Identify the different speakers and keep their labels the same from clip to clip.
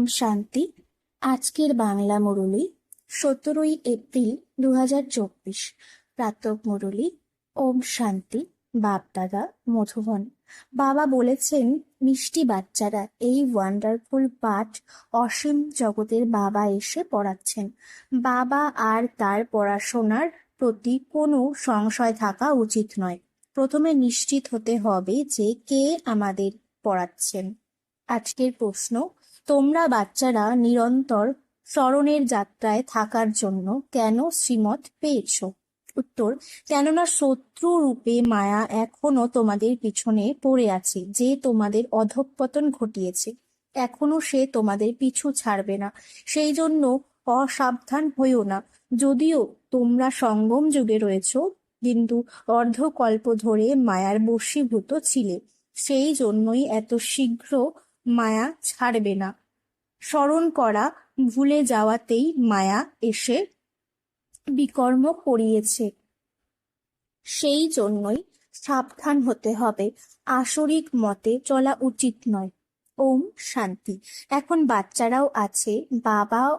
Speaker 1: ওম শান্তি। আজকের বাংলা মুরলি সতেরোই এপ্রিল দু হাজার চব্বিশ। প্রাতক মুরলি ওম শান্তি, বাপদাদা, মধুবন। বাবা বলেছেন, মিষ্টি বাচ্চারা, এই ওয়ান্ডারফুল পাঠ অসীম জগতের বাবা এসে পড়াচ্ছেন। বাবা আর তার পড়াশোনার প্রতি কোনো সংশয় থাকা উচিত নয়। প্রথমে নিশ্চিত হতে হবে যে কে আমাদের পড়াচ্ছেন। আজকের প্রশ্ন তোমরা বাচ্চারা নিরন্তর স্মরণের যাত্রায় থাকার জন্য কেন শ্রীমত পেয়েছ? উত্তর, কেননা শত্রু রূপে মায়া এখনও তোমাদের পিছনে পড়ে আছে, যে তোমাদের অধঃপতন ঘটিয়েছে। এখনও সে তোমাদের পিছু ছাড়বে না। সেই জন্য অসাবধান হইও না। যদিও তোমরা সঙ্গম যুগে রয়েছ, কিন্তু অর্ধকল্প ধরে মায়ার বশীভূত ছিলে। সেই জন্যই এত শীঘ্র মায়া ছাড়বে না। স্মরণ করা ভুলে যাওয়াতেই মায়া এসে বিকর্ম করিয়েছে। সেই জন্যই সাবধান হতে হবে। আসরিক মতে চলা উচিত নয়। ওম শান্তি। এখন বাচ্চারাও আছে, বাবাও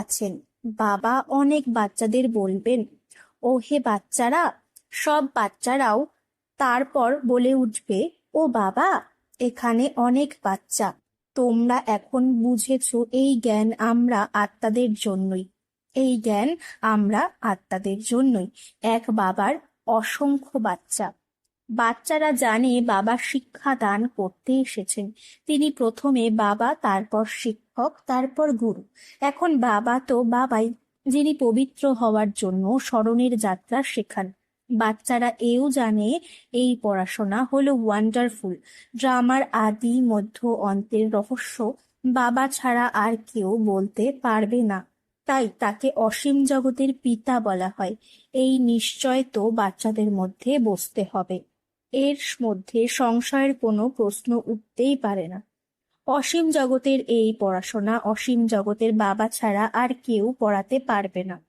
Speaker 1: আছেন। বাবা অনেক বাচ্চাদের বলবেন ও হে বাচ্চারা, সব বাচ্চারাও তারপর বলে উঠবে, ও বাবা এখানে অনেক বাচ্চা। তোমরা এখন বুঝেছ এই জ্ঞান আমরা আত্মাদের জন্যই। এই জ্ঞান আমরা আত্মাদের জন্যই। এক বাবার অসংখ্য বাচ্চা। বাচ্চারা জানে বাবা শিক্ষা দান করতে এসেছেন। তিনি প্রথমে বাবা, তারপর শিক্ষক, তারপর গুরু। এখন বাবা তো বাবাই, যিনি পবিত্র হওয়ার জন্য স্মরণের যাত্রা শেখান। বাচ্চারা এও জানে এই পড়াশোনা হলো ওয়ান্ডারফুল ড্রামার আদি মধ্য অন্তের রহস্য বাবা ছাড়া আর কেউ বলতে পারবে না। তাই তাকে অসীম জগতের পিতা বলা হয়। এই নিশ্চয় তো বাচ্চাদের মধ্যে বসতে হবে। এর মধ্যে সংশয়ের কোনো প্রশ্ন উঠতেই পারে না। অসীম জগতের এই পড়াশোনা অসীম জগতের বাবা ছাড়া আর কেউ পড়াতে পারবে না।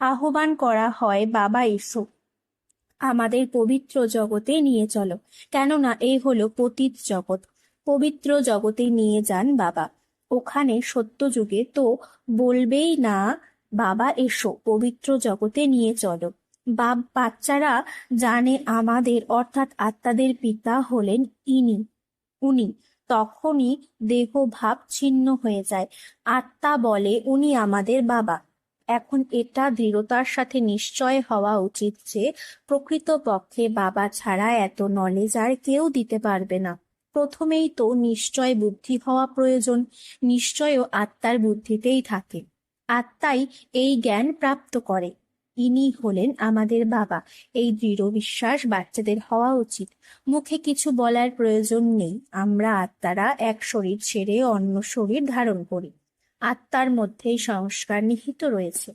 Speaker 1: আহ্বান করা হয়, বাবা, এসো। আমাদের পবিত্র জগতে নিয়ে চলো, কেননা এই হলো পতিত জগৎ। পবিত্র জগতে নিয়ে যান বাবা। ওখানে সত্য যুগে তো বলবেই না, বাবা, এসো, পবিত্র জগতে নিয়ে চলো। বাপ বাচ্চারা জানে আমাদের, অর্থাৎ আত্মাদের পিতা হলেন ইনি, উনি। তখনই দেহ ভাব ছিন্ন হয়ে যায়। আত্মা বলে, উনি আমাদের বাবা। এখন এটা দৃঢ়তার সাথে নিশ্চয় হওয়া উচিত যে প্রকৃতপক্ষে বাবা ছাড়া এত নলেজ আর কেউ দিতে পারবে না। প্রথমেই তো নিশ্চয় বুদ্ধি হওয়া প্রয়োজন, নিশ্চয়ও আত্মার বুদ্ধিতেই থাকে। আত্মাই এই জ্ঞান প্রাপ্ত করে। ইনি হলেন আমাদের বাবা। এই দৃঢ় বিশ্বাস বাচ্চাদের হওয়া উচিত। মুখে কিছু বলার প্রয়োজন নেই। আমরা আত্মারা এক শরীর ছেড়ে অন্য শরীর ধারণ করি। আত্মার মধ্যেই সংস্কার নিহিত রয়েছে।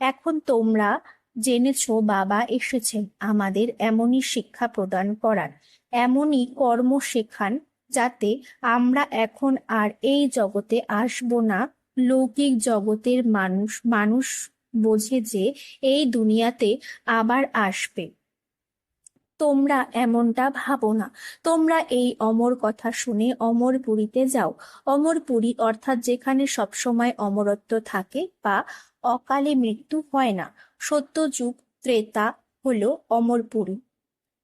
Speaker 1: এখন তোমরা জেনেছ বাবা এসেছেন আমাদের এমনই শিক্ষা প্রদান করার, এমনই কর্ম শেখান যাতে আমরা এখন আর এই জগতে আসব না, লৌকিক জগতের মানুষ মানুষ বোঝে যে এই দুনিয়াতে আবার আসবে। তোমরা এমনটা ভাবো না। তোমরা এই অমর কথা শুনে অমরপুরীতে যাও। অমরপুরী অর্থাৎ যেখানে সবসময় অমরত্ব থাকে বা অকালে মৃত্যু হয় না। সত্যযুগ ত্রেতা হলো অমরপুরী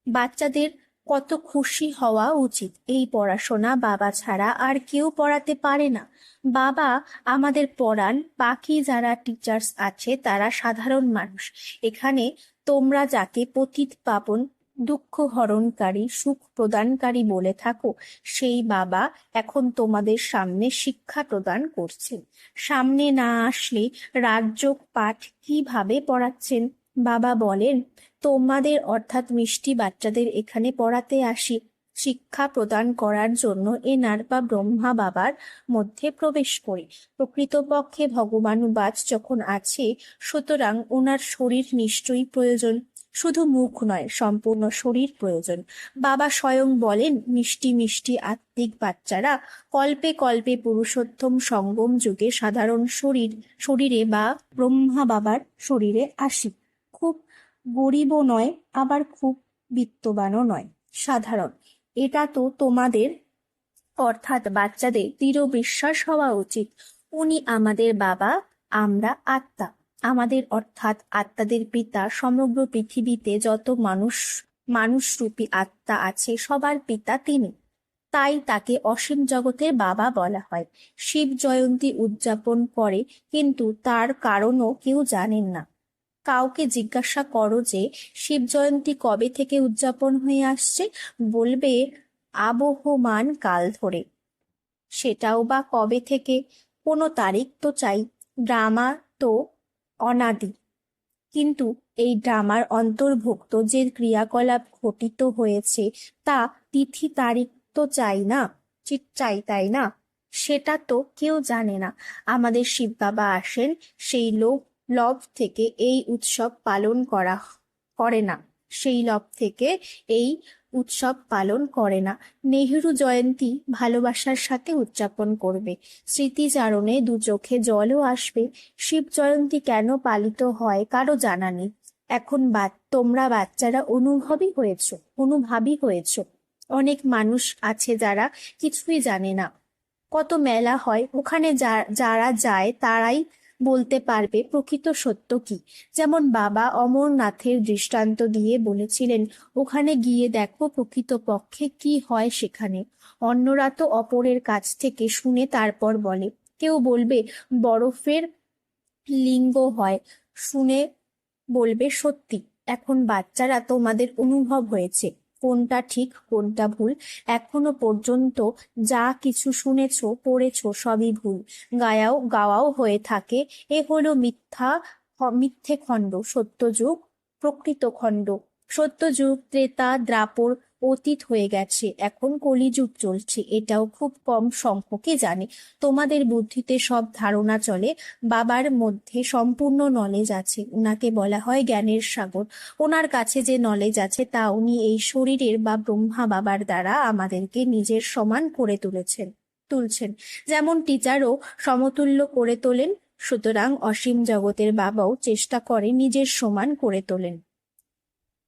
Speaker 1: বাচ্চাদের কত খুশি হওয়া উচিত। এই পড়াশোনা বাবা ছাড়া আর কেউ পড়াতে পারে না। বাবা আমাদের পড়ান, বাকি যারা টিচার্স আছে তারা সাধারণ মানুষ। এখানে তোমরা যাকে পতিত পাবন দুঃখ হরণকারী সুখ প্রদানকারী বলে থাকো, সেই বাবা এখন তোমাদের সামনে শিক্ষা প্রদান করছেন। সামনে না আসলে রাজযোগ পাঠ কীভাবে পড়াচ্ছেন? বাবা বলেন, তোমাদের অর্থাৎ মিষ্টি বাচ্চাদের এখানে পড়াতে আসি। শিক্ষা প্রদান করার জন্য এনার বা ব্রহ্মা বাবার মধ্যে প্রবেশ করি। প্রকৃতপক্ষে ভগবানুবাজ যখন আছে, সুতরাং ওনার শরীর নিশ্চয়ই প্রয়োজন। শুধু মুখ নয়, সম্পূর্ণ শরীর প্রয়োজন। বাবা স্বয়ং বলেন, মিষ্টি মিষ্টি আত্মিক বাচ্চারা কল্পে কল্পে পুরুষোত্তম সঙ্গম যুগে সাধারণ শরীর, শরীরে বা ব্রহ্মা বাবার শরীরে আসি। খুব গরিবও নয়, আবার খুব বিত্তবানও নয়। সাধারণ। এটা তো তোমাদের, অর্থাৎ বাচ্চাদের দৃঢ় বিশ্বাস হওয়া উচিত। উনি আমাদের বাবা, আমরা আত্মা। আমাদের অর্থাৎ আত্মাদের পিতা সমগ্র পৃথিবীতে যত মানুষ, মানুষরূপী আত্মা আছে, সবার পিতা তিনি। তাই তাকে অসীম জগতের বাবা বলা হয়। শিব জয়ন্তী উদযাপন করে, কিন্তু তার কারণও কেউ জানেন না। কাউকে জিজ্ঞাসা করো যে, শিব জয়ন্তী কবে থেকে উদযাপন হয়ে আসছে? বলবে, আবহমান কাল ধরে। সেটাও বা কবে থেকে? কোনো তারিখ তো চাই। ড্রামা তো অনাদি। কিন্তু এই ড্রামার অন্তর্ভুক্ত যে ক্রিয়াকলাপ ঘটিত হয়েছে, তা তিথি তারিখ তো চাই না চাই তাই না? সেটা তো কেউ জানে না। আমাদের শিব বাবা আসেন, সেই লোভ লব থেকে এই উৎসব পালন করা, করে না। সেই লব থেকে এই উৎসব পালন করে না। নেহেরু জয়ন্তী ভালোবাসার সাথে উদযাপন করবে। স্মৃতিচারণে দু চোখে জলও আসবে। শিব জয়ন্তী কেন পালিত হয় কারও জানা নেই। এখন বা, তোমরা বাচ্চারা অনুভবই হয়েছ অনুভাবী হয়েছ। অনেক মানুষ আছে যারা কিছুই জানে না। কত মেলা হয়, ওখানে যারা যায় তারাই বলতে পারবে প্রকৃত সত্য কি? যেমন বাবা অমরনাথের দৃষ্টান্ত দিয়ে বলেছিলেন, ওখানে গিয়ে দেখো প্রকৃত পক্ষে কি হয় সেখানে। অন্যরা তো অপরের কাছ থেকে শুনে তারপর বলে। কেউ বলবে, বরফের লিঙ্গ হয়। শুনে বলবে, সত্যি, এখন বাচ্চারা তোমাদের অনুভব হয়েছে। কোনটা ঠিক, কোনটা ভুল, এখনও পর্যন্ত যা কিছু শুনেছ, পড়েছ সবই ভুল। গায়াও, গাওয়াও হয়ে থাকে। এ হলো মিথ্যা মিথ্যে খণ্ড সত্যযুগ প্রকৃত খণ্ড। সত্যযুগ ত্রেতা, দ্রাপর অতীত হয়ে গেছে, এখন কলিযুগ চলছে। এটাও খুব কম সংখ্যকে জানে। তোমাদের বুদ্ধিতে সব ধারণা চলে, বাবার মধ্যে সম্পূর্ণ নলেজ আছে। উনাকে বলা হয় জ্ঞানের সাগর। ওনার কাছে যে নলেজ আছে, তা উনি এই শরীরের বা ব্রহ্মা বাবার দ্বারা আমাদেরকে নিজের সমান করে তুলেছেন, তুলছেন। যেমন টিচারও সমতুল্য করে তোলেন, সুতরাং অসীম জগতের বাবাও চেষ্টা করে নিজের সমান করে তোলেন।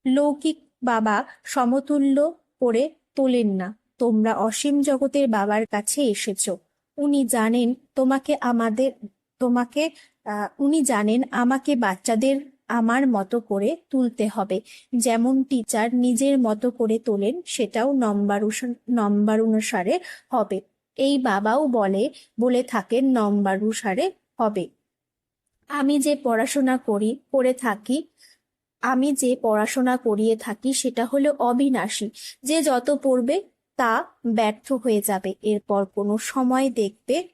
Speaker 1: লৌকিক বাবা সমতুল্য করে তোলেন না। তোমরা অসীম জগতের বাবার কাছে এসেছ। উনি জানেন তোমাকে আমাদের, তোমাকে উনি জানেন আমাকে বাচ্চাদের আমার মতো করে তুলতে হবে। যেমন টিচার নিজের মতো করে তোলেন, সেটাও নম্বর নম্বর অনুসারে হবে। এই বাবাও বলে বলে থাকেন নম্বর অনুসারে হবে। আমি যে পড়াশোনা করি, করে থাকি আমি যে পড়াশোনা করিয়ে থাকি সেটা হলো অবিনাশী। যে যত পড়বে তা ব্যর্থ হয়ে যাবে। এরপর কোনো সময় দেখবে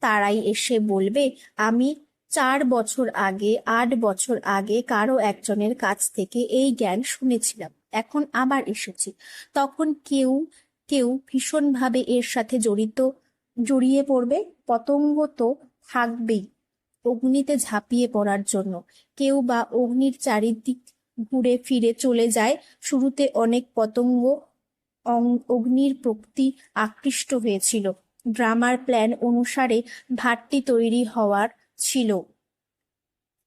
Speaker 1: তারাই এসে বলবে, আমি চার বছর আগে, আট বছর আগে কারও একজনের কাছ থেকে এই জ্ঞান শুনেছিলাম। এখন আবার এসেছি। তখন কেউ কেউ ভীষণভাবে এর সাথে জড়িত, জড়িয়ে পড়বে। পতঙ্গ তো থাকবেই। অগ্নিতে ঝাঁপিয়ে পড়ার জন্য। কেউ বা অগ্নির চারিদিক ঘুরে ফিরে চলে যায়। শুরুতে অনেক পতঙ্গ অগ্নির প্রতি আকৃষ্ট হয়েছিল। ড্রামার প্ল্যান অনুসারে ভাটটি তৈরি হওয়ার ছিল।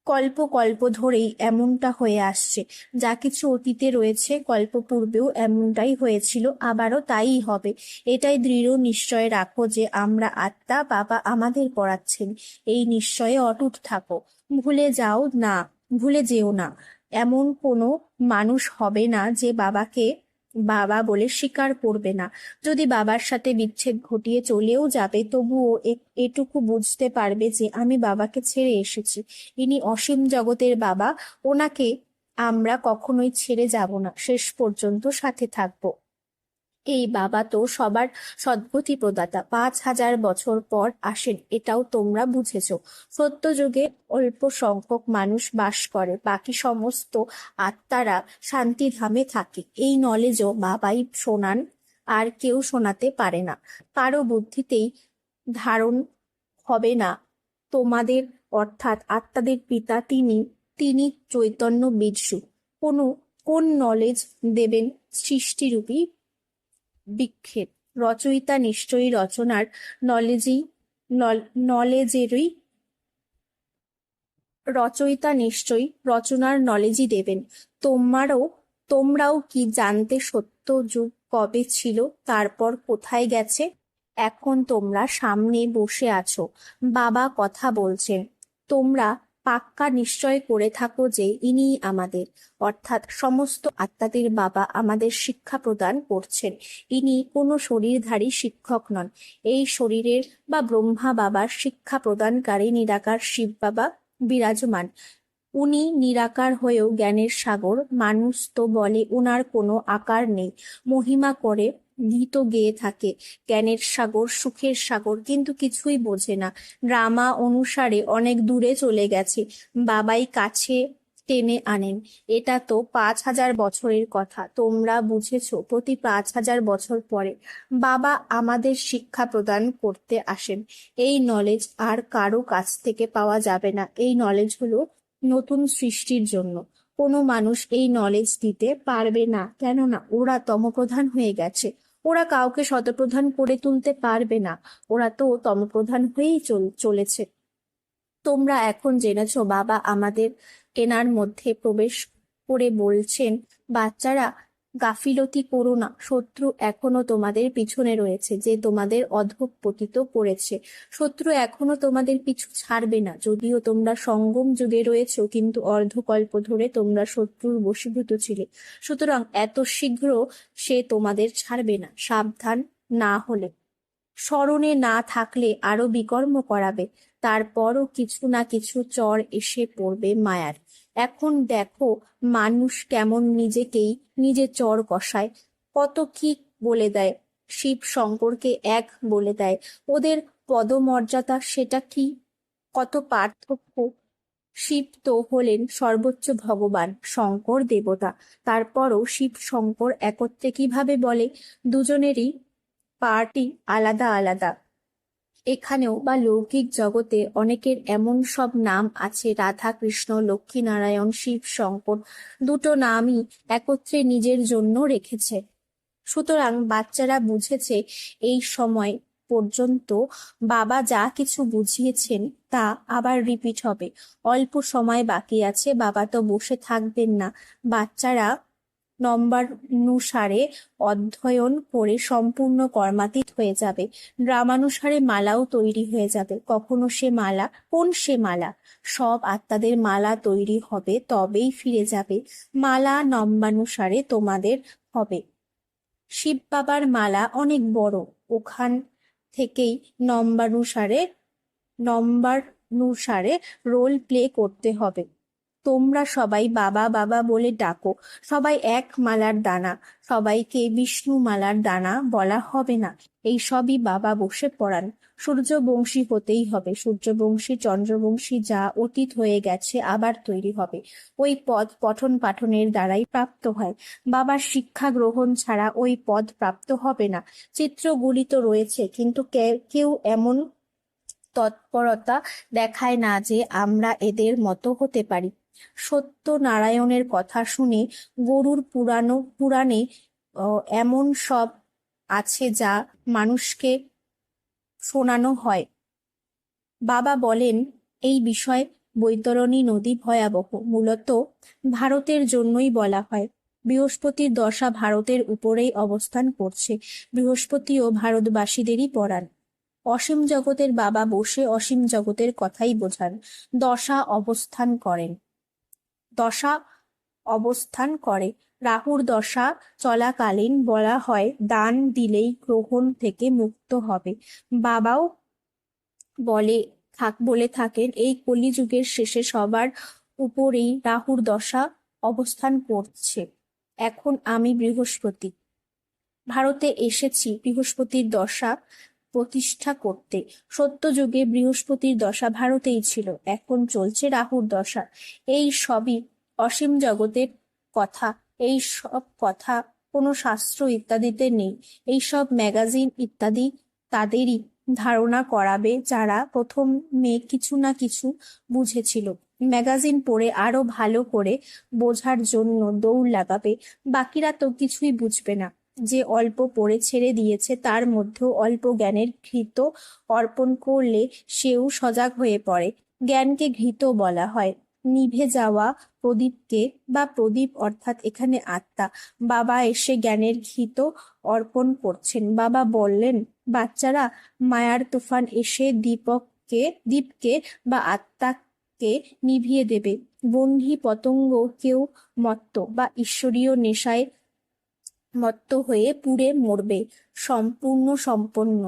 Speaker 1: কল্প কল্প ধরেই এমনটা হয়ে আসছে। যা কিছু অতীতে রয়েছে, কল্প পূর্বেও এমনটাই হয়েছিল, আবারও তাই হবে। এটাই দৃঢ় নিশ্চয় রাখো যে আমরা আত্মা, বাবা আমাদের পড়াচ্ছেন। এই নিশ্চয়ে অটুট থাকো। ভুলে যাও না, ভুলে যেও না। এমন কোনো মানুষ হবে না যে বাবাকে বাবা বলে স্বীকার করবে না। যদি বাবার সাথে বিচ্ছেদ ঘটিয়ে চলেও যাবে, তবুও এটুকু বুঝতে পারবে যে আমি বাবাকে ছেড়ে এসেছি। ইনি অসীম জগতের বাবা, ওনাকে আমরা কখনোই ছেড়ে যাব না। শেষ পর্যন্ত সাথে থাকব। এই বাবা তো সবার সদ্গতি প্রদাতা পাঁচ হাজার বছর পর আসেন, এটাও তোমরা বুঝেছ। সত্যযুগে অল্প সংখ্যক মানুষ বাস করে, বাকি সমস্ত আত্মারা শান্তিধামে থাকে। এই নলেজও বাবাই শোনান, আর কেউ শোনাতে পারে না। কারও বুদ্ধিতেই ধারণ হবে না। তোমাদের, অর্থাৎ আত্মাদের পিতা তিনি তিনি চৈতন্য বীজসু কোনো, কোন নলেজ দেবেন সৃষ্টিরূপী বিক্ষেপ। রচয়িতা নিশ্চয়ই রচনার নলেজই নলেজেরই রচয়িতা নিশ্চয়ই রচনার নলেজই দেবেন। তোমারও, তোমরাও কি জানতে সত্য যুগ কবে ছিল, তারপর কোথায় গেছে? এখন তোমরা সামনে বসে আছো। বাবা কথা বলছেন, তোমরা পাক্কা নিশ্চয় করে থাকো যে ইনিই আমাদের। অর্থাৎ সমস্ত আত্মাদের বাবা আমাদের শিক্ষা প্রদান করছেন। ইনি কোনো শরীরধারী শিক্ষক নন। এই শরীরের বা ব্রহ্মা বাবার শিক্ষা প্রদানকারী নিরাকার শিব বাবা বিরাজমান। উনি নিরাকার হয়েও জ্ঞানের সাগর, মানুষ তো বলে উনার কোনো আকার নেই। মহিমা করে গীত গেয়ে থাকে। জ্ঞানের সাগর, সুখের সাগর কিন্তু কিছুই বোঝে না। ড্রামা অনুসারে অনেক দূরে চলে গেছে। বাবাই কাছে টেনে আনেন। এটা তো পাঁচ হাজার বছরের কথা। তোমরা বুঝেছ প্রতি পাঁচ হাজার বছর পরে বাবা আমাদের শিক্ষা প্রদান করতে আসেন। এই নলেজ আর কারও কাছ থেকে পাওয়া যাবে না। এই নলেজ হলো নতুন সৃষ্টির জন্য। কোনো মানুষ এই নলেজ দিতে পারবে না। কেননা ওরা তমপ্রধান হয়ে গেছে। ওরা কাউকে শতপ্রধান করে তুলতে পারবে না। ওরা তো তমপ্রধান হয়েই চল চলেছে। তোমরা এখন জেনেছ বাবা আমাদের কেনার মধ্যে প্রবেশ করে বলছেন, বাচ্চারা গাফিলতি করো না। শত্রু এখনও তোমাদের পিছনে রয়েছে, যে তোমাদের অধঃপতিত করেছে। শত্রু এখনও তোমাদের পিছু ছাড়বে না। যদিও তোমরা সঙ্গম যুগে রয়েছ, কিন্তু অর্ধকল্প ধরে তোমরা শত্রুর বশীভূত ছিলে। সুতরাং এত শীঘ্র সে তোমাদের ছাড়বে না। সাবধান না হলে। স্মরণে না থাকলে আরও বিকর্ম করাবে। তারপরও কিছু না কিছু চর এসে পড়বে মায়ার। এখন দেখো মানুষ কেমন নিজেকেই নিজে চর কষায়। কত কি বলে দেয়, শিব শঙ্করকে এক বলে দেয়। ওদের পদমর্যাদা সেটা কি? কত পার্থক্য। শিব তো হলেন সর্বোচ্চ ভগবান, শঙ্কর দেবতা। তারপরও শিব শঙ্কর একত্রে কীভাবে বলে? দুজনেরই পার্টি আলাদা আলাদা। এখানেও বা লৌকিক জগতে অনেকের এমন সব নাম আছে, রাধা, কৃষ্ণ লক্ষ্মীনারায়ণ শিব, শঙ্কর, দুটো নামই একত্রে নিজের জন্য রেখেছে। সুতরাং বাচ্চারা বুঝেছে এই সময় পর্যন্ত বাবা যা কিছু বুঝিয়েছেন তা আবার রিপিট হবে। অল্প সময় বাকি আছে, বাবা তো বসে থাকবেন না। বাচ্চারা নম্বরানুসারে অধ্যয়ন করে সম্পূর্ণ কর্মাতীত হয়ে যাবে। গ্রামানুসারে মালাও তৈরি হয়ে যাবে। কখনো সে মালা, কোন সে মালা? সব আত্মাদের মালা তৈরি হবে, তবেই ফিরে যাবে। মালা নম্বানুসারে তোমাদের হবে। শিব বাবার মালা অনেক বড়। ওখান থেকেই নম্বরানুসারে নম্বরানুসারে রোল প্লে করতে হবে। তোমরা সবাই বাবা বাবা বলে ডাকো। সবাই এক মালার দানা। সবাইকে বিষ্ণু মালার দানা বলা হবে না। এই সবই বাবা বসে পড়ান। সূর্যবংশী হতেই হবে। সূর্যবংশী, চন্দ্রবংশী যা অতীত হয়ে গেছে আবার তৈরি হবে। ওই পদ পঠন পাঠনের দ্বারাই প্রাপ্ত হয়। বাবার শিক্ষা গ্রহণ ছাড়া ওই পদ প্রাপ্ত হবে না। চিত্রগুলি তো রয়েছে, কিন্তু কেউ এমন তৎপরতা দেখায় না যে আমরা এদের মতো হতে পারি। সত্যনারায়ণের কথা শুনে গরুর পুরানো পুরাণে এমন সব আছে যা মানুষকে শোনানো হয়। বাবা বলেন, এই বিষয় বৈতরণী নদী ভয়াবহ, মূলত ভারতের জন্যই বলা হয়। বৃহস্পতির দশা ভারতের উপরেই অবস্থান করছে। বৃহস্পতিও ভারতবাসীদেরই পড়ান অসীম জগতের বাবা বসে অসীম জগতের কথাই বোঝান। দশা অবস্থান করেন। দশা অবস্থান করে। রাহুর দশা চলাকালীন বলা হয়, দান দিলেই গ্রহণ থেকে মুক্ত হবে। বাবাও বলে থাক, বলে থাকেন, এই কলিযুগের শেষে সবার উপরেই রাহুর দশা অবস্থান করছে। এখন আমি বৃহস্পতি। ভারতে এসেছি, বৃহস্পতির দশা প্রতিষ্ঠা করতে। সত্যযুগে বৃহস্পতির দশা ভারতেই ছিল, এখন চলছে রাহুর দশা। এই সবই অসীম জগতের কথা, এই সব কথা কোনো শাস্ত্র ইত্যাদিতে নেই। এই সব ম্যাগাজিন ইত্যাদি তাদেরই ধারণা করাবে যারা প্রথমে কিছু না কিছু বুঝেছিল। ম্যাগাজিন পড়ে আরও ভালো করে বোঝার জন্য দৌড় লাগাবে, বাকিরা তো কিছুই বুঝবে না। যে অল্প পড়ে ছেড়ে দিয়েছে, তার মধ্যেও অল্প জ্ঞানের ঘৃত অর্পণ করলে সেও সজাগ হয়ে পড়ে। জ্ঞানকে ঘৃত বলা হয়। নিভে যাওয়া প্রদীপকে বা প্রদীপ অর্থাৎ এখানে আত্মা। বাবা এসে জ্ঞানের ঘিত অর্পণ করছেন। বাবা বললেন, বাচ্চারা, মায়ার তুফান এসে দীপককে, দীপকে বা আত্মাকে নিভিয়ে দেবে। বন্ধি পতঙ্গ কেউ মত্ত বা ঈশ্বরীয় নেশায় মত্ত হয়ে পুড়ে মরবে। সম্পূর্ণ সম্পন্ন।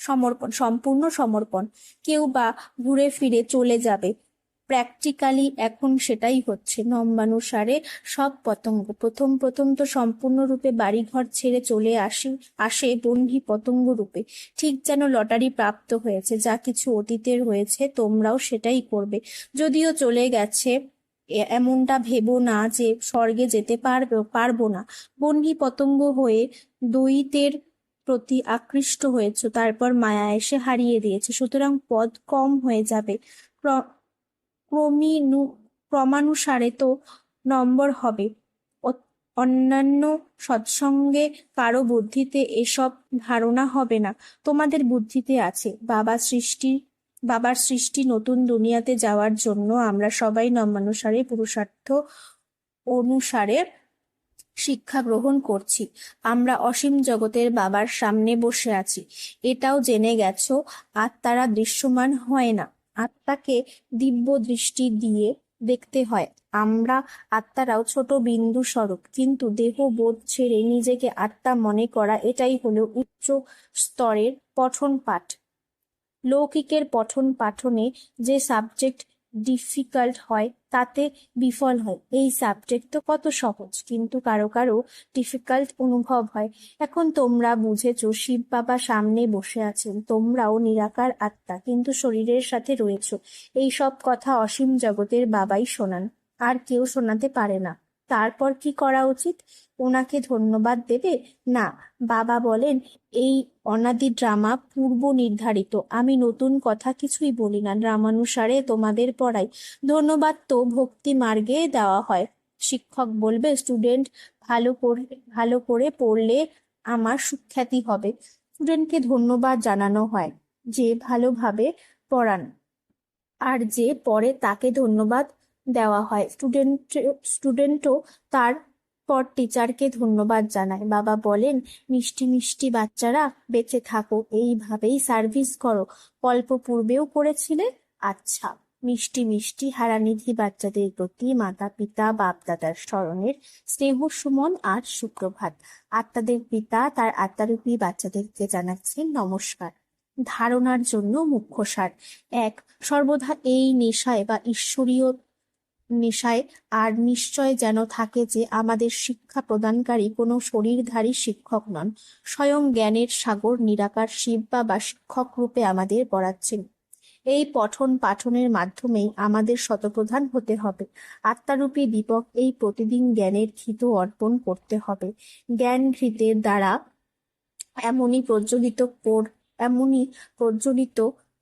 Speaker 1: সমর্পণ, সম্পূর্ণ সমর্পণ। কেউ বা ঘুরে ফিরে চলে যাবে। প্র্যাকটিক্যালি এখন সেটাই হচ্ছে। নম্বানুসারে সব পতঙ্গ। প্রথম প্রথম তো সম্পূর্ণরূপে বাড়িঘর ছেড়ে চলে আসি, আসে বন্ধি পতঙ্গ রূপে ঠিক যেন লটারি প্রাপ্ত হয়েছে। যা কিছু অতীতের হয়েছে, তোমরাও সেটাই করবে। যদিও চলে গেছে এমনটা ভেবো না যে স্বর্গে যেতে পারবে, পারব না। বন্ধি পতঙ্গ হয়ে দৈতের প্রতি আকৃষ্ট হয়েছ, তারপর মায়া এসে হারিয়ে দিয়েছে। সুতরাং পদ কম হয়ে যাবে। ক্র- ক্রমিনু, ক্রমানুসারে তো নম্বর হবে। অন্যান্য সৎসঙ্গে কারও বুদ্ধিতে এসব ধারণা হবে না। তোমাদের বুদ্ধিতে আছে। বাবা সৃষ্টি বাবার সৃষ্টি নতুন দুনিয়াতে যাওয়ার জন্য আমরা সবাই নমানুসারে, পুরুষার্থ অনুসারে শিক্ষা গ্রহণ করছি। আমরা অসীম জগতের বাবার সামনে বসে আছি। এটাও জেনে গেছো, আত্মারা দৃশ্যমান হয় না। আত্মাকে দিব্য দৃষ্টি দিয়ে দেখতে হয়। আমরা আত্মারাও ছোট বিন্দু স্বরূপ, কিন্তু দেহ বোধ ছেড়ে নিজেকে আত্মা মনে করা এটাই হলো উচ্চ স্তরের পঠন পাঠ লৌকিকের পঠন পাঠনে যে সাবজেক্ট ডিফিকাল্ট হয়, তাতে বিফল হয়। এই সাবজেক্ট তো কত সহজ, কিন্তু কারও কারও ডিফিকাল্ট অনুভব হয়। এখন তোমরা বুঝেছ, শিব বাবা সামনে বসে আছেন। তোমরাও নিরাকার আত্মা, কিন্তু শরীরের সাথে রয়েছ। এই সব কথা অসীম জগতের বাবাই শোনান। আর কেউ শোনাতে পারে না। তারপর কি করা উচিত? ওনাকে ধন্যবাদ দেবে? না। বাবা বলেন, এই অনাদি ড্রামা পূর্ব নির্ধারিত। আমি নতুন কথা কিছুই বলি না। ড্রামানুসারে তোমাদের পড়াই। ধন্যবাদ তো ভক্তি মার্গে দেওয়া হয়। শিক্ষক বলবে, স্টুডেন্ট ভালো করে ভালো করে পড়লে আমার সুখ্যাতি হবে। স্টুডেন্টকে ধন্যবাদ জানানো হয়, যে ভালোভাবে পড়ান। আর যে পড়ে তাকে ধন্যবাদ দেওয়া হয়। স্টুডেন্ট স্টুডেন্টও তার পর টিচারকে ধন্যবাদ জানায়। বাবা বলেন, মিষ্টি মিষ্টি বাচ্চারা, বেঁচে থাকো, এইভাবেই সার্ভিস করো। অল্প পূর্বেও করেছিলে? আচ্ছা। মিষ্টি মিষ্টি হারানিধি বাচ্চাদের প্রতি মাতা পিতা বাপ দাদার স্মরণের স্নেহ, সুমন আর সুপ্রভাত। আত্মাদের পিতা, তার আত্মারূপী বাচ্চাদেরকে জানাচ্ছেন নমস্কার। ধারণার জন্য মুখ্য সার। এক, সর্বদা এই নেশায় বা ঈশ্বরীয় নেশায় আর নিশ্চয় যেন থাকে যে আমাদের শিক্ষা প্রদানকারী কোনো শরীরধারী শিক্ষক নন, স্বয়ং জ্ঞানের সাগর নিরাকার শিব বা শিক্ষক রূপে আমাদের পড়াচ্ছেন। এই পঠন পাঠনের মাধ্যমেই আমাদের শতপ্রধান হতে হবে। আত্মারূপী দীপক এই প্রতিদিন জ্ঞানের ঘিত অর্পণ করতে হবে। জ্ঞান ঘৃতের দ্বারা এমনই প্রজ্বলিত এমনই প্রজ্বলিত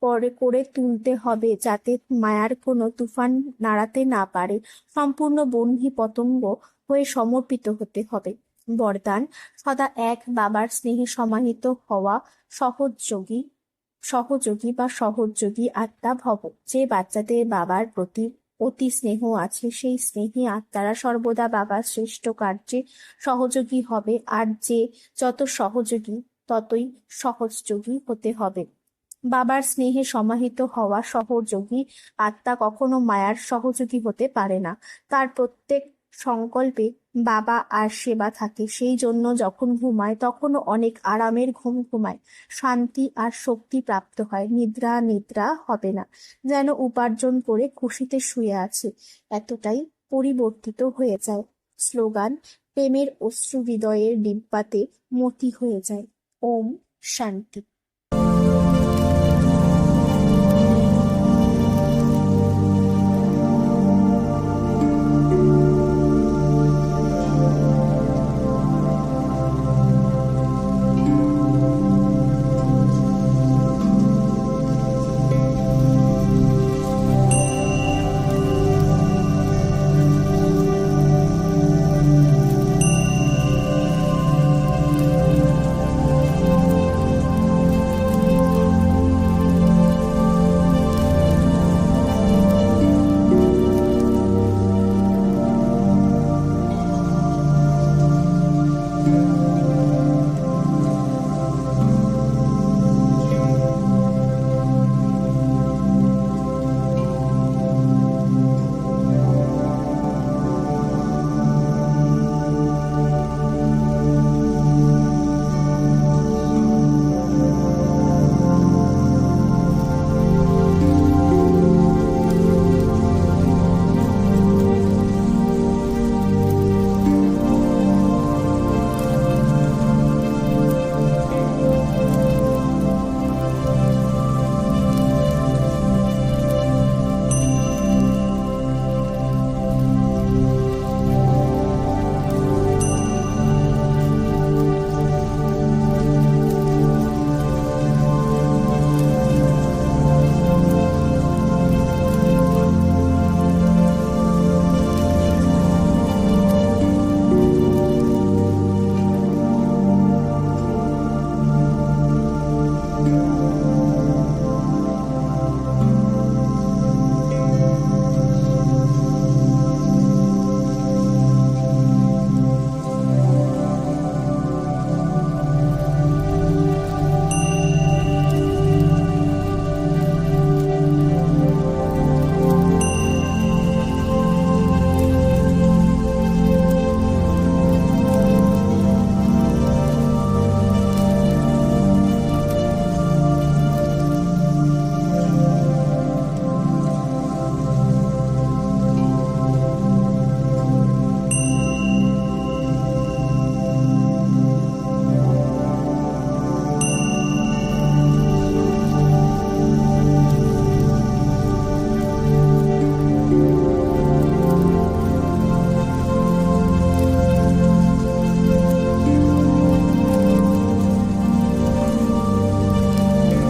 Speaker 1: করে করে তুলতে হবে যাতে মায়ার কোনো তুফান নাড়াতে না পারে। সম্পূর্ণ বন্ধি পতঙ্গ হয়ে সমর্পিত হতে হবে। বরদান, সদা এক বাবার স্নেহে সমাহিত হওয়া সহযোগী সহযোগী বা সহযোগী আত্মা ভব। যে বাচ্চাদের বাবার প্রতি অতি স্নেহ আছে, সেই স্নেহী আত্মারা সর্বদা বাবার শ্রেষ্ঠ কার্যে সহযোগী হবে। আর যে যত সহযোগী, ততই সহযোগী হতে হবে। বাবার স্নেহে সমাহিত হওয়া সহযোগী আত্মা কখনো মায়ার সহযোগী হতে পারে না। তার প্রত্যেক সংকল্পে বাবা আর সেবা থাকে। সেই জন্য যখন ঘুমায়, তখনও অনেক আরামের ঘুম ঘুমায়। শান্তি আর শক্তি প্রাপ্ত হয়। নিদ্রা নিদ্রা হবে না। যেন উপার্জন করে খুশিতে শুয়ে আছে। এতটাই পরিবর্তিত হয়ে যায়। স্লোগান, প্রেমের অশ্রু হৃদয়ের ডিব্বাতে মতি হয়ে যায়। ওম শান্তি।